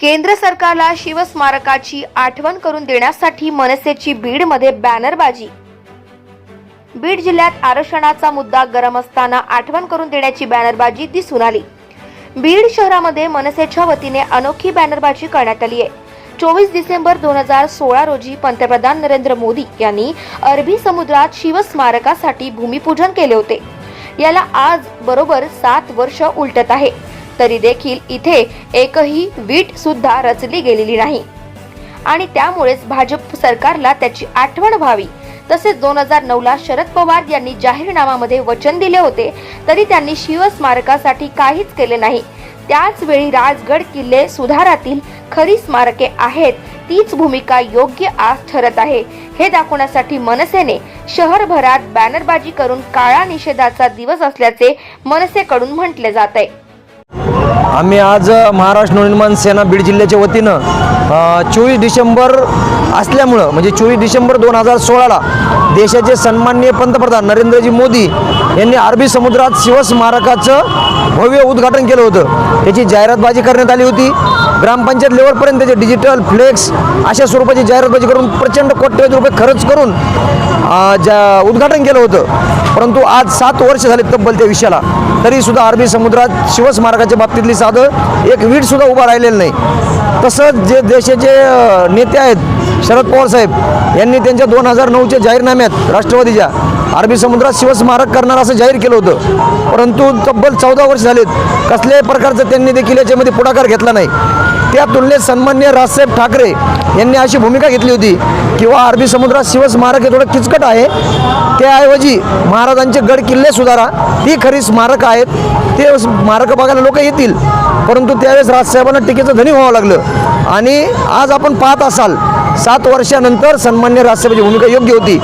केंद्र सरकारला शिवस्मारकाची आठवण करून देण्यासाठी मनसेची बीडमध्ये बॅनरबाजी. बीड जिल्ह्यात आरक्षणाचा मुद्दा गरम असताना आठवण करून देण्याची बॅनरबाजी दिसून आली. बीड शहरामध्ये मनसेच्या वतीने अनोखी बॅनरबाजी करण्यात आली आहे. चोवीस डिसेंबर दोन हजार सोळा रोजी पंतप्रधान नरेंद्र मोदी यांनी अरबी समुद्रात शिवस्मारकासाठी भूमिपूजन केले होते. याला आज बरोबर सात वर्ष उलटत आहे. तरी देखील इथे एकही वीट सुद्धा रचली गेलेली नाही. आणि त्यामुळेच भाजप सरकारला त्याची आठवण व्हावी. तसेच दोन हजार नऊला शरद पवार यांनी जाहीरनामामध्ये वचन दिले होते तरी त्यांनी शिवस्मारकासाठी काहीच केले नाही. त्याचवेळी राजगड किल्ले सुधारातील खरी स्मारके आहेत तीच भूमिका योग्य आज ठरत आहे हे दाखवण्यासाठी मनसेने शहरभरात बॅनरबाजी करून काळा निषेधाचा दिवस असल्याचे मनसेकडून म्हटले जात आहे आम्ही आज महाराष्ट्र नवनिर्माण सेना बीड जिल्ह्याच्या वतीनं चोवीस डिसेंबर असल्यामुळं म्हणजे चोवीस डिसेंबर दोन हजार सोळाला देशाचे सन्माननीय पंतप्रधान नरेंद्रजी मोदी यांनी अरबी समुद्रात शिवस्मारकाचं भव्य उद्घाटन केलं होतं. त्याची जाहिरातबाजी करण्यात आली होती. ग्रामपंचायत लेवलपर्यंत त्याचे डिजिटल फ्लेक्स अशा स्वरूपाची जाहिरातबाजी करून प्रचंड कोट्यवधी रुपये खर्च करून ज्या उद्घाटन केलं होतं. परंतु आज सात वर्ष झाले तब्बल त्या विषयाला. तरी सुद्धा अरबी समुद्रात शिवस्मारकाच्या बाबतीतली साधं एक वीट सुद्धा उभा राहिलेलं नाही. तसंच जे काँग्रेसचे नेते आहेत शरद पवार साहेब यांनी त्यांच्या दोन हजार नऊच्या जाहीरनाम्यात राष्ट्रवादीच्या अरबी समुद्रात शिवस्मारक करणार असं जाहीर केलं होतं. परंतु तब्बल चौदा वर्ष झालेत. कसल्याही प्रकारचं त्यांनी देखील याच्यामध्ये पुढाकार घेतला नाही. त्या तुलनेत सन्मान्य राजसाहेब ठाकरे यांनी अशी भूमिका घेतली होती किंवा अरबी समुद्रात शिवस्मारक हे थोडं किचकट आहे. त्याऐवजी महाराजांचे गड किल्ले सुधारा. ती खरी स्मारकं आहेत. ते स्मारकं बघायला लोक येतील. परंतु त्यावेळेस राजसाहेबांना टीकेचं धनी व्हावं लागलं. आणि आज आपण पाहत असाल सात वर्षानंतर सन्मान्य राजसाहेबांची भूमिका योग्य होती.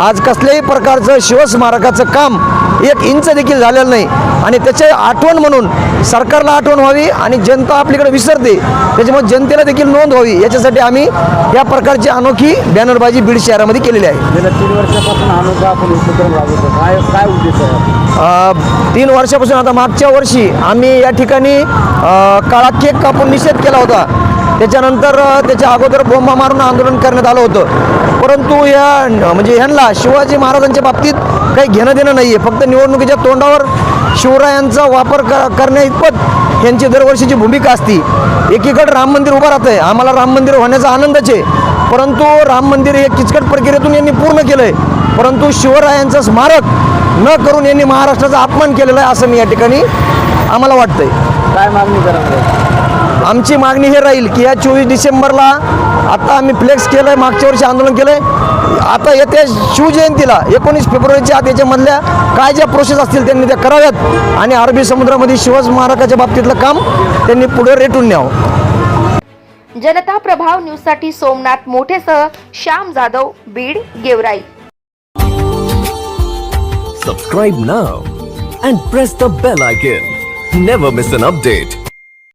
आज कसल्याही प्रकारचं शिवस्मारकाचं काम एक इंच देखील झालेलं नाही. आणि त्याची आठवण म्हणून सरकारला आठवण व्हावी आणि जनता आपल्याकडे विसरते. त्याच्यामुळे जनतेला देखील नोंद व्हावी. याच्यासाठी आम्ही या प्रकारची अनोखी बॅनरबाजी बीड शहरामध्ये केलेली आहे. गेल्या तीन वर्षापासून मुद्दा आपण उपक्रम राबवतो काय काय उद्देश आहे? अ, तीन वर्षापासून आता मागच्या वर्षी आम्ही या ठिकाणी अ, काळा केक कापून निषेध केला होता. त्याच्यानंतर त्याच्या अगोदर बोंबा मारून आंदोलन करण्यात आलं होतं. परंतु या म्हणजे ह्यांना शिवाजी महाराजांच्या बाबतीत काही घेणं देणं नाही आहे फक्त निवडणुकीच्या तोंडावर शिवरायांचा वापर क करण्या इतपत यांची दरवर्षीची भूमिका असती. एकीकडे राम मंदिर उभं राहतं आहे आम्हाला राम मंदिर होण्याचा आनंदच आहे. परंतु राम मंदिर हे किचकट प्रक्रियेतून यांनी पूर्ण केलं आहे परंतु शिवरायांचं स्मारक न करून यांनी महाराष्ट्राचा अपमान केलेला आहे असं मी या ठिकाणी आम्हाला वाटतंय. काय मागणी करणार आहे? आमची मागणी हे राहील की या चोवीस डिसेंबरला आता आम्ही फ्लेक्स केलं आहे मागच्या वर्षी आंदोलन केलं आहे आता येत्या शिवजयंतीला एकोणीस फेब्रुवारीच्या आत याच्यामधल्या काय ज्या प्रोसेस असतील त्यांनी त्या कराव्यात आणि अरबी समुद्रामध्ये शिवस्मारकाच्या बाबतीतलं काम त्यांनी पुढे रेटून न्यावं जनता प्रभाव न्यूजसाठी Somnath मोठेसह Shyam Jadhav Beed Georai Subscribe now and press the bell icon. Never miss an update.